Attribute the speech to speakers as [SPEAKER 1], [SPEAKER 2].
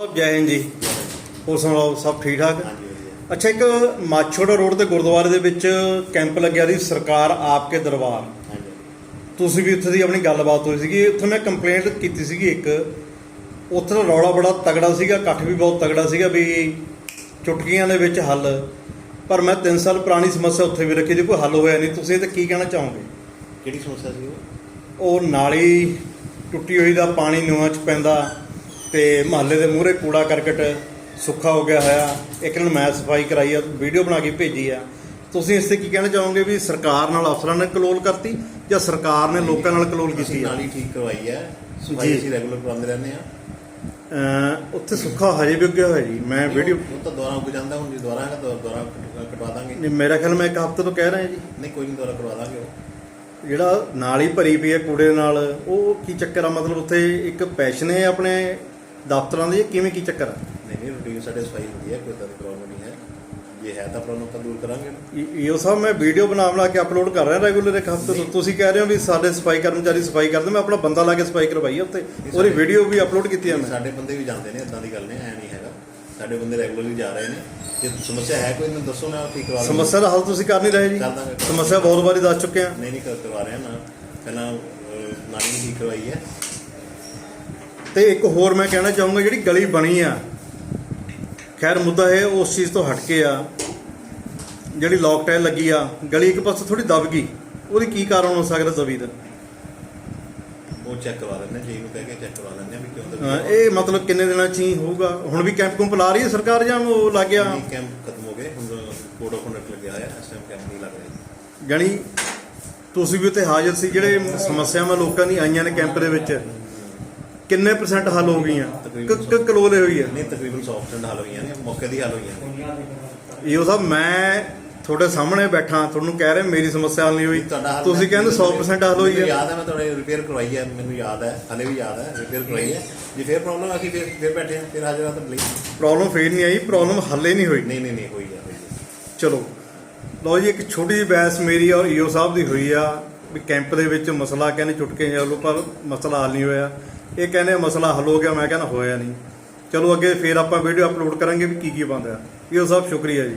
[SPEAKER 1] ਜੈ ਹਿੰਦ ਜੀ। ਹੋਰ ਸੁਣਾਓ ਸਭ ਠੀਕ ਠਾਕ? ਅੱਛਾ ਇੱਕ ਮਾਛੋੜਾ ਰੋਡ ਤੇ ਗੁਰਦੁਆਰੇ ਦੇ ਵਿੱਚ ਕੈਂਪ ਲੱਗਿਆ ਸੀ ਸਰਕਾਰ ਆਪਕੇ ਦਰਬਾਰ। ਤੁਸੀਂ ਵੀ ਉੱਥੇ ਦੀ ਆਪਣੀ ਗੱਲਬਾਤ ਹੋਈ ਸੀਗੀ। ਉੱਥੇ ਮੈਂ ਕੰਪਲੇਂਟ ਕੀਤੀ ਸੀਗੀ ਇੱਕ। ਉੱਥੇ ਦਾ ਰੌਲਾ ਬੜਾ ਤਗੜਾ ਸੀਗਾ ਇਕੱਠ ਵੀ ਬਹੁਤ ਤਗੜਾ ਸੀਗਾ ਵੀ ਚੁਟਕੀਆਂ ਦੇ ਵਿੱਚ ਹੱਲ। ਪਰ ਮੈਂ 3 ਸਾਲ ਪੁਰਾਣੀ ਸਮੱਸਿਆ ਉੱਥੇ ਵੀ ਰੱਖੀ ਜੇ ਕੋਈ ਹੱਲ ਹੋਇਆ ਨਹੀਂ। ਤੁਸੀਂ ਇਹ ਤੇ ਕੀ ਕਹਿਣਾ ਚਾਹੋਗੇ?
[SPEAKER 2] ਕਿਹੜੀ ਸਮੱਸਿਆ ਸੀ ਉਹ
[SPEAKER 1] ਨਾਲੀ ਟੁੱਟੀ ਹੋਈ ਦਾ ਪਾਣੀ ਨੂਆਂ ਚ ਪੈਂਦਾ। ਤੇ ਮਹੱਲੇ ਦੇ ਮੂਹਰੇ ਕੂੜਾ ਕਰਕਟ ਸੁੱਖਾ ਹੋ ਗਿਆ ਹੋਇਆ। ਇੱਕ ਦਿਨ ਮੈਂ ਸਫ਼ਾਈ ਕਰਾਈ ਆ ਵੀਡੀਓ ਬਣਾ ਕੇ ਭੇਜੀ ਆ। ਤੁਸੀਂ ਇਸ ਤੇ ਕੀ ਕਹਿਣਾ ਚਾਹੋਗੇ ਵੀ ਸਰਕਾਰ ਨਾਲ ਅਫਸਰਾਂ ਨੇ ਕਲੋਲ ਕਰਤੀ ਜਾਂ ਸਰਕਾਰ ਨੇ ਲੋਕਾਂ ਨਾਲ ਕਲੋਲ ਕੀਤੀ ਆ?
[SPEAKER 2] ਨਾਲੀ ਠੀਕ ਕਰਵਾਈ ਹੈ ਸਫ਼ਾਈ। ਅਸੀਂ ਰੈਗੂਲਰ ਕਰਵਾਉਂਦੇ ਰਹਿੰਦੇ ਆ।
[SPEAKER 1] ਉੱਥੇ ਸੁੱਖਾ ਹਜੇ ਵੀ ਉੱਗਿਆ ਹੋਇਆ ਜੀ। ਮੈਂ ਵੀਡੀਓ
[SPEAKER 2] ਉਹ ਤਾਂ ਦੁਆਰਾ ਉੱਗ ਜਾਂਦਾ ਹੁਣ ਜੇ ਦੁਆਰਾ ਤਾਂ ਦੁਆਰਾ ਕਟ- ਕਟਵਾ ਦਾਂਗੇ।
[SPEAKER 1] ਨਹੀਂ, ਮੇਰਾ ਖਿਆਲ ਮੈਂ ਇੱਕ ਹਫ਼ਤੇ ਤੋਂ ਕਹਿ ਰਿਹਾ ਜੀ।
[SPEAKER 2] ਨਹੀਂ ਕੋਈ ਨਹੀਂ ਦੁਆਰਾ ਕਰਵਾ ਦਾਂਗੇ ਉਹ।
[SPEAKER 1] ਜਿਹੜਾ ਨਾਲੀ ਭਰੀ ਪਈ ਹੈ ਕੂੜੇ ਨਾਲ ਉਹ ਕੀ ਚੱਕਰ ਆ? ਮਤਲਬ ਉੱਥੇ ਇੱਕ ਪੈਸ਼ਨ ਹੈ ਆਪਣੇ ਦਫ਼ਤਰਾਂ ਦੀ ਕਿਵੇਂ ਕੀ ਚੱਕਰ ਆ?
[SPEAKER 2] ਨਹੀਂ ਨਹੀਂ ਰੂਟੀਨ ਸਾਡੇ ਸਫ਼ਾਈ ਹੁੰਦੀ ਹੈ ਕੋਈ ਤਾਂ ਪ੍ਰੋਬਲਮ ਨਹੀਂ ਹੈ। ਜੇ ਹੈ ਤਾਂ ਪ੍ਰੋਬਲਮ ਤਾਂ ਦੂਰ ਕਰਾਂਗੇ
[SPEAKER 1] ਇਹੋ ਸਾਹਿਬ ਮੈਂ ਵੀਡੀਓ ਬਣਾ ਬਣਾ ਕੇ ਅਪਲੋਡ ਕਰ ਰਿਹਾ ਰੈਗੂਲਰ ਇੱਕ ਹਫ਼ਤੇ ਤੋਂ। ਤੁਸੀਂ ਕਹਿ ਰਹੇ ਹੋ ਵੀ ਸਾਡੇ ਸਫ਼ਾਈ ਕਰਮਚਾਰੀ ਸਫ਼ਾਈ ਕਰਦੇ ਮੈਂ ਆਪਣਾ ਬੰਦਾ ਲਾ ਕੇ ਸਫ਼ਾਈ ਕਰਵਾਈ ਆ ਉੱਥੇ ਉਹਦੀ ਵੀਡੀਓ ਵੀ ਅਪਲੋਡ ਕੀਤੀ ਆ ਮੈਂ।
[SPEAKER 2] ਸਾਡੇ ਬੰਦੇ ਵੀ ਜਾਂਦੇ ਨੇ ਇਦਾਂ ਦੀ ਗੱਲ ਨਹੀਂ ਐ ਨਹੀਂ ਹੈਗਾ। ਸਾਡੇ ਬੰਦੇ ਰੈਗੂਲਰਲੀ ਜਾ ਰਹੇ ਨੇ। ਜੇ ਸਮੱਸਿਆ ਹੈ ਕੋਈ ਮੈਨੂੰ ਦੱਸੋ ਉਹ ਠੀਕ ਕਰਵਾ ਦਾਂਗਾ
[SPEAKER 1] ਸਮੱਸਿਆ ਦਾ ਹੱਲ ਤੁਸੀਂ ਕਰ ਨਹੀਂ ਰਹੇ ਜੀ।
[SPEAKER 2] ਕਰ ਦਾਂਗੇ।
[SPEAKER 1] ਸਮੱਸਿਆ ਬਹੁਤ ਵਾਰੀ ਦੱਸ ਚੁੱਕੇ ਆ।
[SPEAKER 2] ਨਹੀਂ ਨਹੀਂ ਕਰ- ਕਰਵਾ ਰਹੇ ਹਾਂ ਨਾ ਪਹਿਲਾਂ ਅਹ, ਨਾਲੀ ਵੀ ਠੀਕ ਕਰਵਾਈ ਹੈ।
[SPEAKER 1] ਤੇ ਇੱਕ ਹੋਰ ਮੈਂ ਕਹਿਣਾ ਚਾਹੂੰਗਾ ਜਿਹੜੀ ਗਲੀ ਬਣੀ ਆ ਖੈਰ ਮੁੱਦਾ ਇਹ ਉਸ ਚੀਜ਼ ਤੋਂ ਹਟ ਕੇ ਆ ਜਿਹੜੀ ਲੌਕ ਟਾਈਲ ਲੱਗੀ ਆ ਗਲੀ ਇੱਕ ਪਾਸੇ ਥੋੜੀ ਦਬ ਗਈ ਉਹਦੀ ਕੀ ਕਾਰਨ ਹੋ ਸਕਦਾ ਦਾ
[SPEAKER 2] ਉਹ ਚੈੱਕ ਕਰਵਾ ਲੈਂਦੇ ਜੀ ਨੂੰ ਕਹਿ ਕੇ ਚੈੱਕ ਕਰਵਾ ਆ ਵੀ ਕਿਉਂ ਦਬੀ
[SPEAKER 1] ਇਹ ਮਤਲਬ ਕਿੰਨੇ ਦਿਨਾਂ ਚ ਹੀ ਹੋਊਗਾ? ਹੁਣ ਵੀ ਕੈਂਪ ਕੁੰਪ ਲਾ ਰਹੀ ਹੈ ਸਰਕਾਰ ਜਾਂ ਉਹ ਲੱਗ ਗਿਆ?
[SPEAKER 2] ਕੈਂਪ ਖਤਮ ਹੋ ਗਏ ਹੁਣ ਕੋਡ ਆਫ ਕੰਡਕਟ ਲੱਗਿਆ ਹੋਇਆ ਇਸ ਟਾਈਮ ਕੈਂਪ ਨਹੀਂ ਲੱਗ ਰਿਹਾ।
[SPEAKER 1] ਜਾਣੀ ਤੁਸੀਂ ਵੀ ਉੱਥੇ ਹਾਜ਼ਰ ਸੀ ਜਿਹੜੇ ਸਮੱਸਿਆਵਾਂ ਲੋਕਾਂ ਦੀ ਆਈਆਂ ਨੇ ਕੈਂਪ ਦੇ ਵਿੱਚ। ਕਿੰਨੇ ਪਰਸੈਂਟ ਹੱਲ ਹੋ ਗਈਆਂ? ਕਿ ਕਲੋਲੇ ਹੋਈ ਆ?
[SPEAKER 2] ਨਹੀਂ ਤਕਰੀਬਨ 100% ਹੱਲ ਹੋਈਆਂ ਨੇ ਮੌਕੇ ਦੀ ਹੱਲ ਹੋਈਆਂ ਨੇ।
[SPEAKER 1] ਇਹੋ ਸਾਹਿਬ ਮੈਂ ਤੁਹਾਡੇ ਸਾਹਮਣੇ ਬੈਠਾ ਤੁਹਾਨੂੰ ਕਹਿ ਰਿਹਾ ਮੇਰੀ ਸਮੱਸਿਆ ਹੱਲ ਨਹੀਂ ਹੋਈ। ਤੁਸੀਂ ਕਹਿੰਦੇ 100% ਹੱਲ ਹੋਈ ਹੈ
[SPEAKER 2] ਯਾਦ ਹੈ ਮੈਂ ਤੁਹਾਡੇ ਰਿਪੇਅਰ ਕਰਵਾਈ ਹੈ ਮੈਨੂੰ ਯਾਦ ਹੈ ਹਲੇ ਵੀ ਯਾਦ ਹੈ ਰਿਪੇਅਰ ਕਰਵਾਈ ਹੈ। ਜੇ ਫਿਰ ਪ੍ਰੋਬਲਮ ਅਸੀਂ ਫਿਰ ਫਿਰ ਬੈਠੇ ਹਾਂ ਫਿਰ ਹਾਜ਼ਰ ਤਾਂ ਲਈ।
[SPEAKER 1] ਪ੍ਰੋਬਲਮ ਫੇਰ ਨਹੀਂ ਆਈ ਪ੍ਰੋਬਲਮ ਹੱਲੇ ਨਹੀਂ ਹੋਈ।
[SPEAKER 2] ਨਹੀਂ ਨਹੀਂ ਨਹੀਂ ਹੋਈ ਹੈ ਹੋਈ ਹੈ
[SPEAKER 1] ਚਲੋ। ਲਓ ਜੀ ਇੱਕ ਛੋਟੀ ਜਿਹੀ ਬਹਿਸ ਮੇਰੀ ਔਰ ਈਓ ਸਾਹਿਬ ਦੀ ਹੋਈ ਆ। ਵੀ ਕੈਂਪ ਦੇ ਵਿੱਚ ਮਸਲਾ ਕਹਿੰਦੇ ਚੁਟਕੇ ਚੱਲੋ ਪਰ ਮਸਲਾ ਹੱਲ ਨਹੀਂ ਹੋਇਆ। ਇਹ ਕਹਿੰਦੇ ਮਸਲਾ ਹੱਲ ਹੋ ਗਿਆ, ਮੈਂ ਕਹਿੰਦਾ ਹੋਇਆ ਨਹੀਂ। ਚਲੋ ਅੱਗੇ ਫੇਰ ਆਪਾਂ ਵੀਡੀਓ ਅਪਲੋਡ ਕਰਾਂਗੇ ਵੀ ਕੀ ਕੀ ਬੰਦਾ ਈਓ ਸਭ ਸ਼ੁਕਰੀਆ ਜੀ।